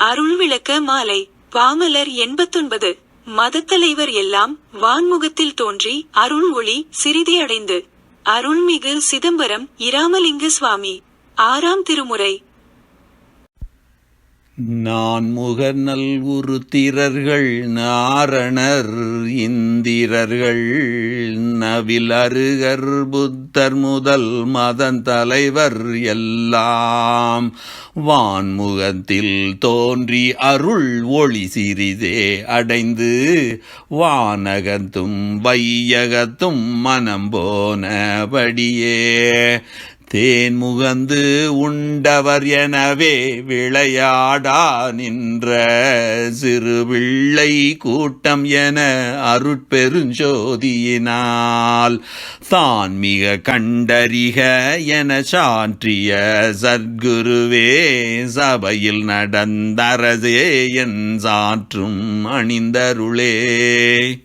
அருள் விளக்க மாலை. பாமலர் எண்பத்தொன்பது. மதத்தலைவர் எல்லாம் வான்முகத்தில் தோன்றி அருள் ஒளி சிறிதி அடைந்து. அருள்மிகு சிதம்பரம் இராமலிங்க சுவாமி. ஆறாம் திருமுறை. நான் முகநல் உருத்திரர்கள் நாரணர் இந்திரர்கள் நவில் அருகர் புத்தர் முதல் மதன் தலைவர் எல்லாம். வான்முகத்தில் தோன்றி அருள் ஒளி சிறிதே அடைந்து வானகத்தும் வையகத்தும் மனம் போனபடியே. தேன் முகந்து உண்டவர் எனவே விளையாடா நின்ற சிறு பிள்ளை கூட்டம் என அருட்பெருஞ்சோதியினால். தான் மிக கண்டறிக என சாற்றிய சத்குருவே சபையில் நடந்தரசே என் சாற்றும் அணிந்தருளே.